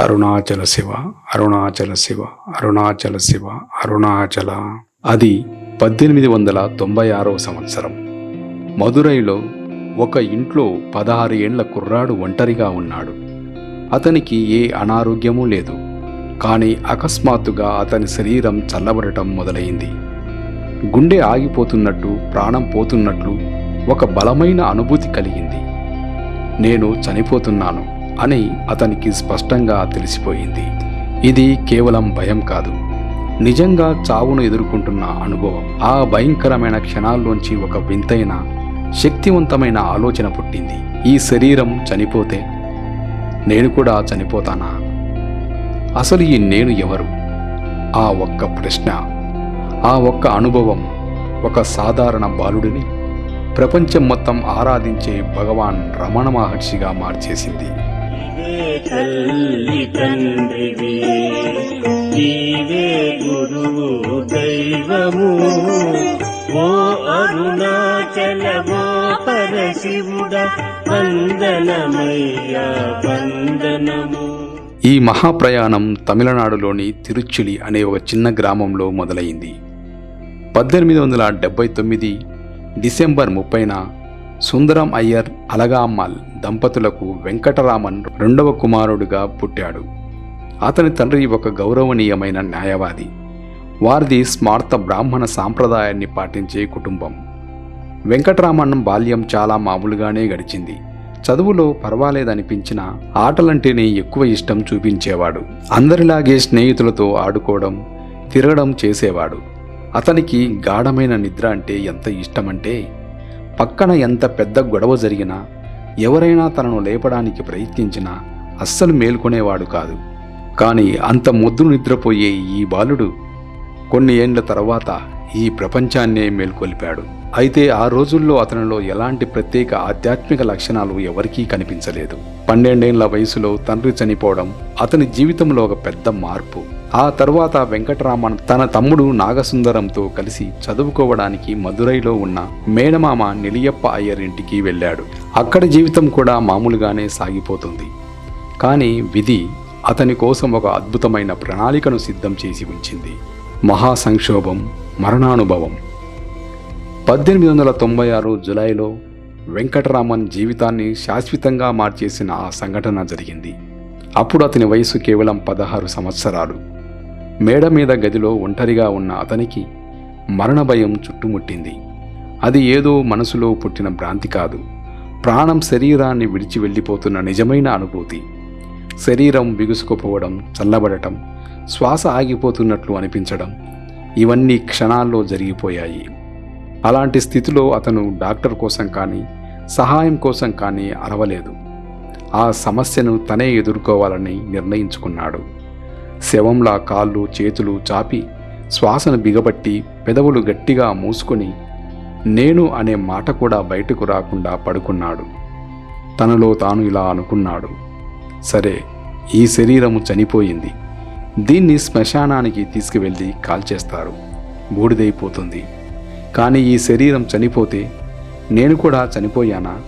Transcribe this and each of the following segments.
అరుణాచల శివ అరుణాచల శివ అరుణాచల శివ అరుణాచల. అది పద్దెనిమిది వందల తొంభై ఆరవ సంవత్సరం. మదురైలో ఒక ఇంట్లో పదహారు ఏండ్ల కుర్రాడు ఒంటరిగా ఉన్నాడు. అతనికి ఏ అనారోగ్యమూ లేదు. కానీ అకస్మాత్తుగా అతని శరీరం చల్లబడటం మొదలైంది. గుండె ఆగిపోతున్నట్టు ప్రాణం పోతున్నట్లు ఒక బలమైన అనుభూతి కలిగింది. నేను చనిపోతున్నాను. అని అతనికి స్పష్టంగా తెలిసిపోయింది. ఇది కేవలం భయం కాదు. నిజంగా చావును ఎదుర్కొంటున్న అనుభవం ఆ భయంకరమైన క్షణాల్లోంచి ఒక వింతైన శక్తివంతమైన ఆలోచన పుట్టింది. ఈ శరీరం చనిపోతే నేను కూడా చనిపోతానా? అసలు ఈ నేను ఎవరు? ఆ ఒక్క ప్రశ్న ఆ ఒక్క అనుభవం ఒక సాధారణ బాలుడిని ప్రపంచం మొత్తం ఆరాధించే భగవాన్ రమణ మహర్షిగా మార్చేసింది. తల్లి తండ్రివి నీవే గురువు దైవము. ఓ అరుణాచల ఓ పరశివుడ వందనమయ్యా వందనము. ఈ మహాప్రయాణం తమిళనాడులోని తిరుచులి అనే ఒక చిన్న గ్రామంలో మొదలైంది. పద్దెనిమిది వందల డెబ్బై తొమ్మిది డిసెంబర్ ముప్పైన సుందరం అయ్యర్ అలగామ్మల్ దంపతులకు వెంకటరామన్ రెండవ కుమారుడుగా పుట్టాడు. అతని తండ్రి ఒక గౌరవనీయమైన న్యాయవాది. వారిది స్మార్త బ్రాహ్మణ సాంప్రదాయాన్ని పాటించే కుటుంబం. వెంకటరామన్ బాల్యం చాలా మామూలుగానే గడిచింది. చదువులో పర్వాలేదనిపించిన ఆటలంటేనే ఎక్కువ ఇష్టం చూపించేవాడు. అందరిలాగే స్నేహితులతో ఆడుకోవడం తిరగడం చేసేవాడు. అతనికి గాఢమైన నిద్ర అంటే ఎంత ఇష్టమంటే పక్కన ఎంత పెద్ద గొడవ జరిగినా ఎవరైనా తనను లేపడానికి ప్రయత్నించినా అస్సలు మేల్కొనేవాడు కాదు. కానీ అంత ముద్దు నిద్రపోయే ఈ బాలుడు కొన్ని ఏండ్ల తర్వాత ఈ ప్రపంచాన్నే మేల్కొల్పాడు. అయితే ఆ రోజుల్లో అతనిలో ఎలాంటి ప్రత్యేక ఆధ్యాత్మిక లక్షణాలు ఎవరికీ కనిపించలేదు. పన్నెండేండ్ల వయసులో తండ్రి చనిపోవడం అతని జీవితంలో ఒక పెద్ద మార్పు. ఆ తర్వాత వెంకటరామన్ తన తమ్ముడు నాగసుందరంతో కలిసి చదువుకోవడానికి మదురైలో ఉన్న మేనమామ నిలియప్ప అయ్యర్ ఇంటికి వెళ్ళాడు. అక్కడి జీవితం కూడా మామూలుగానే సాగిపోతుంది. కానీ విధి అతని కోసం ఒక అద్భుతమైన ప్రణాళికను సిద్ధం చేసి ఉంచింది. మహా సంక్షోభం మరణానుభవం. పద్దెనిమిది వందల తొంభై ఆరు జులైలో వెంకటరామన్ జీవితాన్ని శాశ్వతంగా మార్చేసిన ఆ సంఘటన జరిగింది. అప్పుడు అతని వయసు కేవలం పదహారు సంవత్సరాలు. మేడ మీద గదిలో ఒంటరిగా ఉన్న అతనికి మరణ భయం చుట్టుముట్టింది. అది ఏదో మనసులో పుట్టిన భ్రాంతి కాదు. ప్రాణం శరీరాన్ని విడిచి వెళ్ళిపోతున్న నిజమైన అనుభూతి. శరీరం బిగుసుకుపోవడం చల్లబడటం శ్వాస ఆగిపోతున్నట్లు అనిపించడం ఇవన్నీ క్షణాల్లో జరిగిపోయాయి. అలాంటి స్థితిలో అతను డాక్టర్ కోసం కానీ సహాయం కోసం కానీ అరవలేదు. ఆ సమస్యను తనే ఎదుర్కోవాలని నిర్ణయించుకున్నాడు. శవంలా కాళ్ళు చేతులు చాపి శ్వాసను బిగబట్టి పెదవులు గట్టిగా మూసుకొని నేను అనే మాట కూడా బయటకు రాకుండా పడుకున్నాడు. తనలో తాను ఇలా అనుకున్నాడు. సరే ఈ శరీరము చనిపోయింది. దీన్ని శ్మశానానికి తీసుకువెళ్ళి కాల్చేస్తారు. బూడిదైపోతుంది. కానీ ఈ శరీరం చనిపోతే నేను కూడా చనిపోయానా?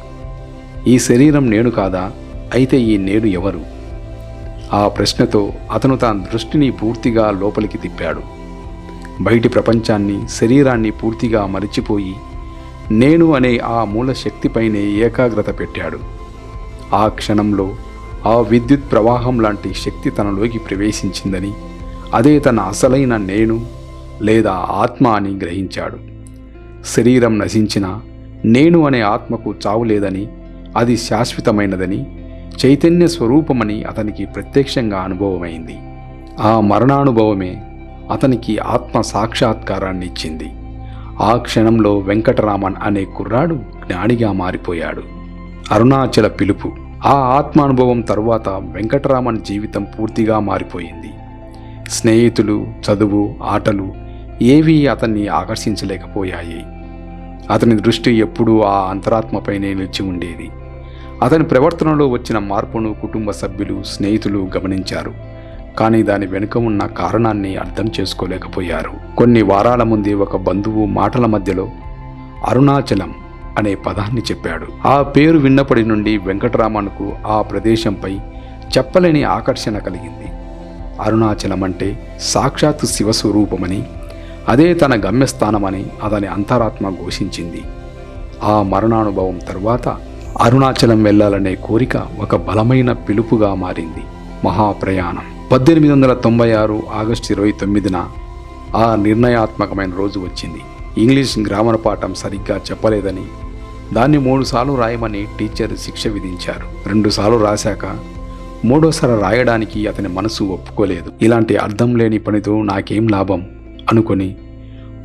ఈ శరీరం నేను కాదా? అయితే ఈ నేను ఎవరు? ఆ ప్రశ్నతో అతను తన దృష్టిని పూర్తిగా లోపలికి తిప్పాడు. బయటి ప్రపంచాన్ని శరీరాన్ని పూర్తిగా మరిచిపోయి నేను అనే ఆ మూల శక్తిపైనే ఏకాగ్రత పెట్టాడు. ఆ క్షణంలో ఆ విద్యుత్ ప్రవాహం లాంటి శక్తి తనలోకి ప్రవేశించిందని అదే తన అసలైన నేను లేదా ఆత్మ అని గ్రహించాడు. శరీరం నశించిన నేను అనే ఆత్మకు చావు లేదని అది శాశ్వతమైనదని చైతన్య స్వరూపమని అతనికి ప్రత్యక్షంగా అనుభవమైంది. ఆ మరణానుభవమే అతనికి ఆత్మ సాక్షాత్కారాన్ని ఇచ్చింది. ఆ క్షణంలో వెంకటరామన్ అనే కుర్రాడు జ్ఞానిగా మారిపోయాడు. అరుణాచల పిలుపు. ఆ ఆత్మానుభవం తరువాత వెంకటరామన్ జీవితం పూర్తిగా మారిపోయింది. స్నేహితులు చదువు ఆటలు ఏవీ అతన్ని ఆకర్షించలేకపోయాయి. అతని దృష్టి ఎప్పుడూ ఆ అంతరాత్మపైనే నిలిచి ఉండేది. అతని ప్రవర్తనలో వచ్చిన మార్పును కుటుంబ సభ్యులు స్నేహితులు గమనించారు. కానీ దాని వెనుక ఉన్న కారణాన్ని అర్థం చేసుకోలేకపోయారు. కొన్ని వారాల ముందే ఒక బంధువు మాటల మధ్యలో అరుణాచలం అనే పదాన్ని చెప్పాడు. ఆ పేరు విన్నప్పటి నుండి వెంకటరామన్కు ఆ ప్రదేశంపై చెప్పలేని ఆకర్షణ కలిగింది. అరుణాచలం అంటే సాక్షాత్ శివస్వరూపమని అదే తన గమ్యస్థానమని అతని అంతరాత్మ ఘోషించింది. ఆ మరణానుభవం తరువాత అరుణాచలం వెళ్ళాలనే కోరిక ఒక బలమైన పిలుపుగా మారింది మహాప్రయాణం. పద్దెనిమిది వందల తొంభై ఆరు ఆగస్టు ఇరవై తొమ్మిదిన ఆ నిర్ణయాత్మకమైన రోజు వచ్చింది. ఇంగ్లీష్ గ్రామర్ పాఠం సరిగ్గా చెప్పలేదని దాన్ని మూడుసార్లు రాయమని టీచర్ శిక్ష విధించారు. రెండుసార్లు రాశాక మూడోసారి రాయడానికి అతని మనసు ఒప్పుకోలేదు. ఇలాంటి అర్థం లేని పనితో నాకేం లాభం? అనుకొని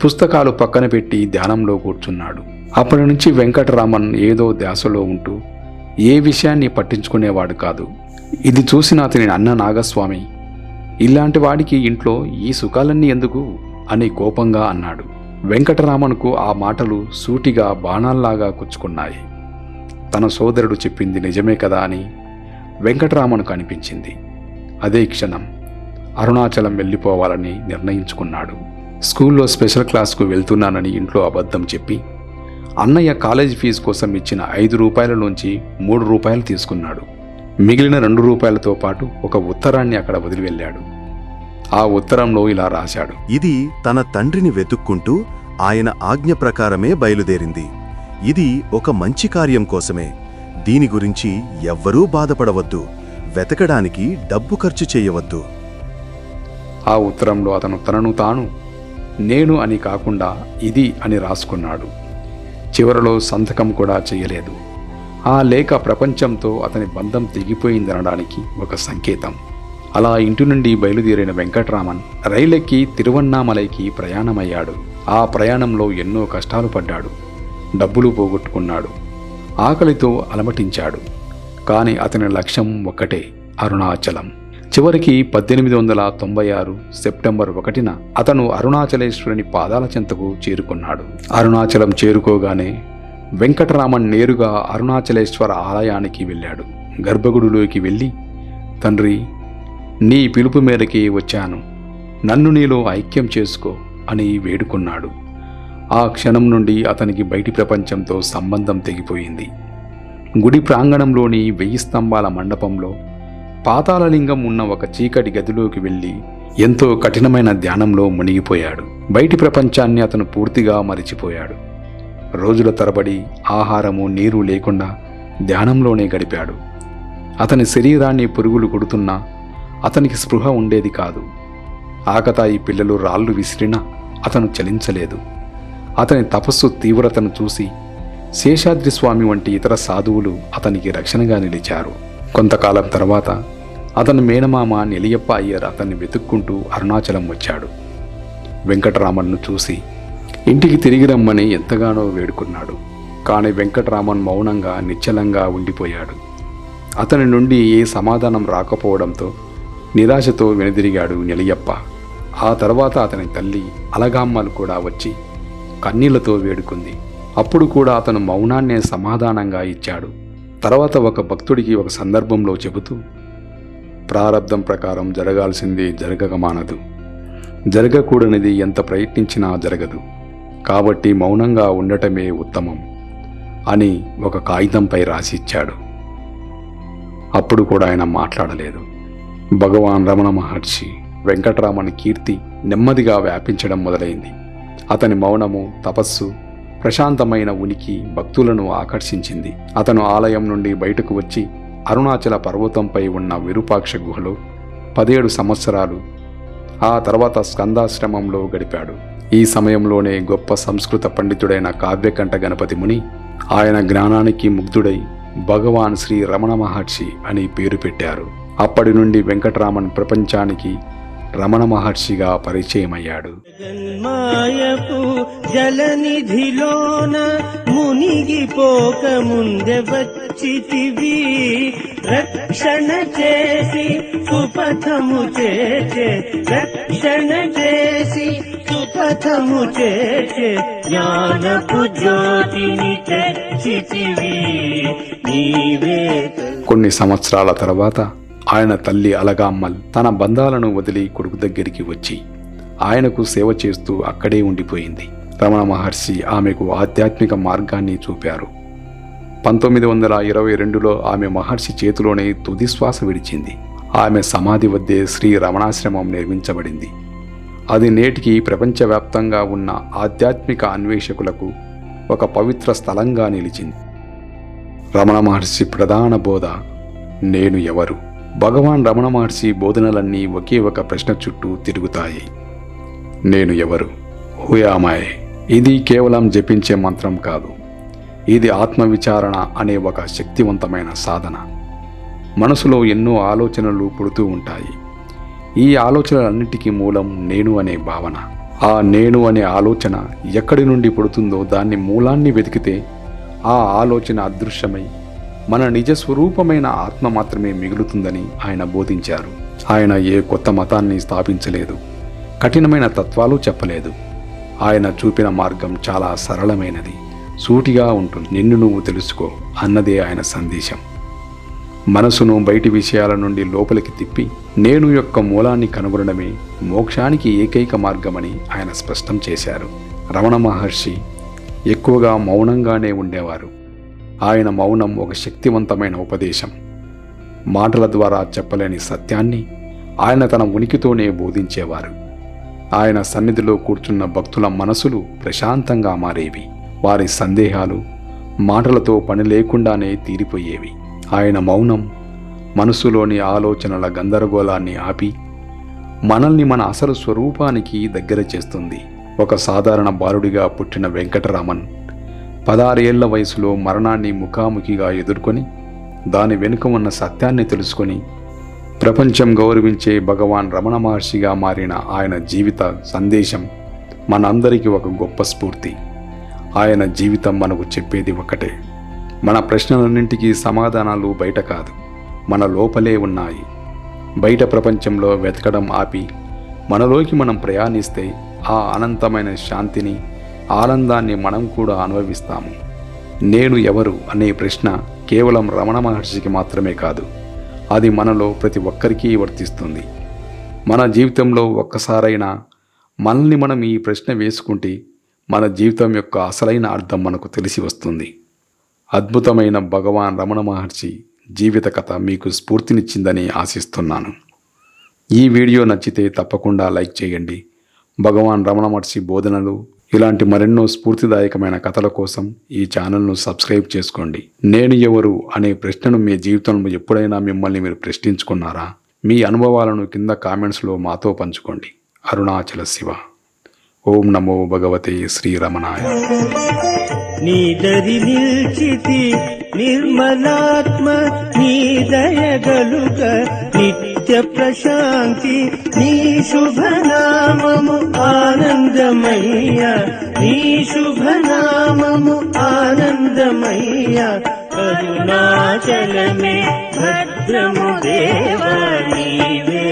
పుస్తకాలు పక్కన పెట్టి ధ్యానంలో కూర్చున్నాడు. అప్పటి నుంచి వెంకటరామన్ ఏదో ధ్యాసలో ఉంటూ ఏ విషయాన్ని పట్టించుకునేవాడు కాదు. ఇది చూసిన అతని అన్న నాగస్వామి ఇలాంటి వాడికి ఇంట్లో ఈ సుఖాలన్నీ ఎందుకు? అని కోపంగా అన్నాడు. వెంకటరామన్కు ఆ మాటలు సూటిగా బాణాల్లాగా కుచ్చుకున్నాయి. తన సోదరుడు చెప్పింది నిజమే కదా? అని వెంకటరామన్కు అనిపించింది అదే క్షణం. అరుణాచలం వెళ్ళిపోవాలని నిర్ణయించుకున్నాడు. స్కూల్లో స్పెషల్ క్లాస్కు వెళ్తున్నానని ఇంట్లో అబద్ధం చెప్పి అన్నయ్య కాలేజ్ ఫీజు కోసం ఇచ్చిన ఐదు రూపాయల నుంచి మూడు రూపాయలు తీసుకున్నాడు. మిగిలిన రెండు రూపాయలతో పాటు ఒక ఉత్తరాన్ని అక్కడ వదిలి వెళ్ళాడు. ఆ ఉత్తరంలో ఇలా రాశాడు. ఇది తన తండ్రిని వెతుక్కుంటూ ఆయన ఆజ్ఞ ప్రకారమే బయలుదేరింది. ఇది ఒక మంచి కార్యం కోసమే. దీని గురించి ఎవ్వరూ బాధపడవద్దు. వెతకడానికి డబ్బు ఖర్చు చేయవద్దు. ఆ ఉత్తరంలో అతను తనను తాను నేను అని కాకుండా ఇది అని రాసుకున్నాడు. చివరలో సంతకం కూడా చేయలేదు. ఆ లేఖ ప్రపంచంతో అతని బంధం తెగిపోయిందనడానికి ఒక సంకేతం. అలా ఇంటి నుండి బయలుదేరిన వెంకట్రామన్ రైలెక్కి తిరువన్నామలైకి ప్రయాణమయ్యాడు. ఆ ప్రయాణంలో ఎన్నో కష్టాలు పడ్డాడు. డబ్బులు పోగొట్టుకున్నాడు. ఆకలితో అలమటించాడు. కానీ అతని లక్ష్యం ఒక్కటే అరుణాచలం. చివరికి పద్దెనిమిది వందల తొంభై ఆరు సెప్టెంబర్ ఒకటిన అతను అరుణాచలేశ్వరుని పాదాల చెంతకు చేరుకున్నాడు. అరుణాచలం చేరుకోగానే వెంకటరామన్ నేరుగా అరుణాచలేశ్వర ఆలయానికి వెళ్ళాడు. గర్భగుడిలోకి వెళ్ళి తండ్రి నీ పిలుపు మేరకి వచ్చాను. నన్ను నీలో ఐక్యం చేసుకో అని వేడుకున్నాడు. ఆ క్షణం నుండి అతనికి బయటి ప్రపంచంతో సంబంధం తెగిపోయింది. గుడి ప్రాంగణంలోని వెయ్యి స్తంభాల మండపంలో పాతాళలింగం ఉన్న ఒక చీకటి గదిలోకి వెళ్ళి ఎంతో కఠినమైన ధ్యానంలో మునిగిపోయాడు. బయటి ప్రపంచాన్ని అతను పూర్తిగా మరిచిపోయాడు. రోజుల తరబడి ఆహారము నీరు లేకుండా ధ్యానంలోనే గడిపాడు. అతని శరీరాన్ని పురుగులు కొడుతున్నా అతనికి స్పృహ ఉండేది కాదు. ఆకతాయి పిల్లలు రాళ్ళు విసిరినా అతను చలించలేదు. అతని తపస్సు తీవ్రతను చూసి శేషాద్రి స్వామి వంటి ఇతర సాధువులు అతనికి రక్షణగా నిలిచారు. కొంతకాలం తర్వాత అతని మేనమామ నిలియప్ప అయ్యర్ అతన్ని వెతుక్కుంటూ అరుణాచలం వచ్చాడు. వెంకటరామన్ను చూసి ఇంటికి తిరిగి రమ్మని ఎంతగానో వేడుకున్నాడు. కానీ వెంకటరామన్ మౌనంగా నిశ్చలంగా ఉండిపోయాడు. అతని నుండి ఏ సమాధానం రాకపోవడంతో నిరాశతో వెనుదిరిగాడు నిలియప్ప. ఆ తర్వాత అతని తల్లి అలగామ్మలు కూడా వచ్చి కన్నీళ్ళతో వేడుకుంది. అప్పుడు కూడా అతను మౌనాన్నే సమాధానంగా ఇచ్చాడు. తర్వాత ఒక భక్తుడికి ఒక సందర్భంలో చెబుతూ ప్రారబ్ధం ప్రకారం జరగాల్సింది జరగక మానదు జరగకూడనిది ఎంత ప్రయత్నించినా జరగదు. కాబట్టి మౌనంగా ఉండటమే ఉత్తమం అని ఒక కాగితంపై రాసిచ్చాడు. అప్పుడు కూడా ఆయన మాట్లాడలేదు. భగవాన్ రమణ మహర్షి వెంకటరామన్ కీర్తి నెమ్మదిగా వ్యాపించడం మొదలైంది. అతని మౌనము తపస్సు ప్రశాంతమైన ఉనికి భక్తులను ఆకర్షించింది. అతను ఆలయం నుండి బయటకు వచ్చి అరుణాచల పర్వతంపై ఉన్న విరూపాక్ష గుహలో పదిహేడు సంవత్సరాలు ఆ తర్వాత స్కందాశ్రమంలో గడిపాడు. ఈ సమయంలోనే గొప్ప సంస్కృత పండితుడైన కావ్యకంఠ గణపతి ముని ఆయన జ్ఞానానికి ముగ్ధుడై భగవాన్ శ్రీ రమణ మహర్షి అని పేరు పెట్టారు. అప్పటి నుండి వెంకటరామన్ ప్రపంచానికి రమణ మహర్షిగా పరిచయమయ్యాడు. జన్మాయపు జలనిధిలోన మునిగిపోక ముందె వచ్చితివి. రక్షణ చేసి సుపథము చేసే రక్షణ చేసి సుపథము చేసే జ్ఞానపు జ్యోతిని తెచ్చితివి. నీవే కొన్ని సంవత్సరాల తర్వాత ఆయన తల్లి అలగామ్మల్ తన బంధాలను వదిలి కొడుకు దగ్గరికి వచ్చి ఆయనకు సేవ చేస్తూ అక్కడే ఉండిపోయింది. రమణ మహర్షి ఆమెకు ఆధ్యాత్మిక మార్గాన్ని చూపారు. పంతొమ్మిది వందల ఇరవై రెండులో ఆమె మహర్షి చేతిలోనే తుది శ్వాస విడిచింది. ఆమె సమాధి వద్దే శ్రీ రమణాశ్రమం నిర్మించబడింది. అది నేటికి ప్రపంచవ్యాప్తంగా ఉన్న ఆధ్యాత్మిక అన్వేషకులకు ఒక పవిత్ర స్థలంగా నిలిచింది. రమణ మహర్షి ప్రధాన బోధ నేను ఎవరు? భగవాన్ రమణ మహర్షి బోధనలన్నీ ఒకే ఒక ప్రశ్న చుట్టూ తిరుగుతాయి. నేను ఎవరు? హుయామాయ్ ఇది కేవలం జపించే మంత్రం కాదు. ఇది ఆత్మవిచారణ అనే ఒక శక్తివంతమైన సాధన. మనసులో ఎన్నో ఆలోచనలు పుడుతూ ఉంటాయి. ఈ ఆలోచనలన్నిటికీ మూలం నేను అనే భావన. ఆ నేను అనే ఆలోచన ఎక్కడి నుండి పుడుతుందో దాన్ని మూలాన్ని వెతికితే ఆ ఆలోచన అదృశ్యమై మన నిజ స్వరూపమైన ఆత్మ మాత్రమే మిగులుతుందని ఆయన బోధించారు. ఆయన ఏ కొత్త మతాన్ని స్థాపించలేదు. కఠినమైన తత్వాలు చెప్పలేదు. ఆయన చూపిన మార్గం చాలా సరళమైనది. సూటిగా ఉంటుంది నిన్ను నువ్వు తెలుసుకో అన్నదే ఆయన సందేశం. మనసును బయటి విషయాల నుండి లోపలికి తిప్పి నేను యొక్క మూలాన్ని కనుగొనడమే మోక్షానికి ఏకైక మార్గమని ఆయన స్పష్టం చేశారు. రమణ మహర్షి ఎక్కువగా మౌనంగానే ఉండేవారు. ఆయన మౌనం ఒక శక్తివంతమైన ఉపదేశం. మాటల ద్వారా చెప్పలేని సత్యాన్ని ఆయన తన ఉనికితోనే బోధించేవారు. ఆయన సన్నిధిలో కూర్చున్న భక్తుల మనసులు ప్రశాంతంగా మారేవి. వారి సందేహాలు మాటలతో పని లేకుండానే తీరిపోయేవి. ఆయన మౌనం మనసులోని ఆలోచనల గందరగోళాన్ని ఆపి మనల్ని మన అసలు స్వరూపానికి దగ్గర చేస్తుంది. ఒక సాధారణ బాలుడిగా పుట్టిన వెంకటరామన్ పదారేళ్ళ వయసులో మరణాన్ని ముఖాముఖిగా ఎదుర్కొని దాని వెనుక ఉన్న సత్యాన్ని తెలుసుకొని ప్రపంచం గౌరవించే భగవాన్ రమణ మహర్షిగా మారిన ఆయన జీవిత సందేశం మనందరికీ ఒక గొప్ప స్ఫూర్తి. ఆయన జీవితం మనకు చెప్పేది ఒకటే మన ప్రశ్నలన్నింటికీ సమాధానాలు బయట కాదు మన లోపలే ఉన్నాయి. బయట ప్రపంచంలో వెతకడం ఆపి మనలోకి మనం ప్రయాణిస్తే ఆ అనంతమైన శాంతిని ఆనందాన్ని మనం కూడా అనుభవిస్తాము. నేను ఎవరు అనే ప్రశ్న కేవలం రమణ మహర్షికి మాత్రమే కాదు అది మనలో ప్రతి ఒక్కరికి వర్తిస్తుంది. మన జీవితంలో ఒక్కసారైనా మనల్ని మనం ఈ ప్రశ్న వేసుకుంటే మన జీవితం యొక్క అసలైన అర్థం మనకు తెలిసి వస్తుంది. అద్భుతమైన భగవాన్ రమణ మహర్షి జీవిత కథ మీకు స్ఫూర్తినిచ్చిందని ఆశిస్తున్నాను. ఈ వీడియో నచ్చితే తప్పకుండా లైక్ చేయండి. భగవాన్ రమణ మహర్షి బోధనలు ఇలాంటి మరెన్నో స్ఫూర్తిదాయకమైన కథల కోసం ఈ ఛానల్ను సబ్స్క్రైబ్ చేసుకోండి. నేను ఎవరు అనే ప్రశ్నను మీ జీవితంలో ఎప్పుడైనా మిమ్మల్ని మీరు ప్రశ్నించుకున్నారా? మీ అనుభవాలను కింద కామెంట్స్లో మాతో పంచుకోండి. అరుణాచల శివ. ఓం నమో భగవతే శ్రీరమణాయ. నీదరి నిల్చితి నిర్మలాత్మ నీ దయగలుగ నిత్య ప్రశాంతి నీ శుభనామము ఆనందమయ్య నీ శుభనామము ఆనందమయ్య. కరుణాచలమే భద్రము దేవా నీవే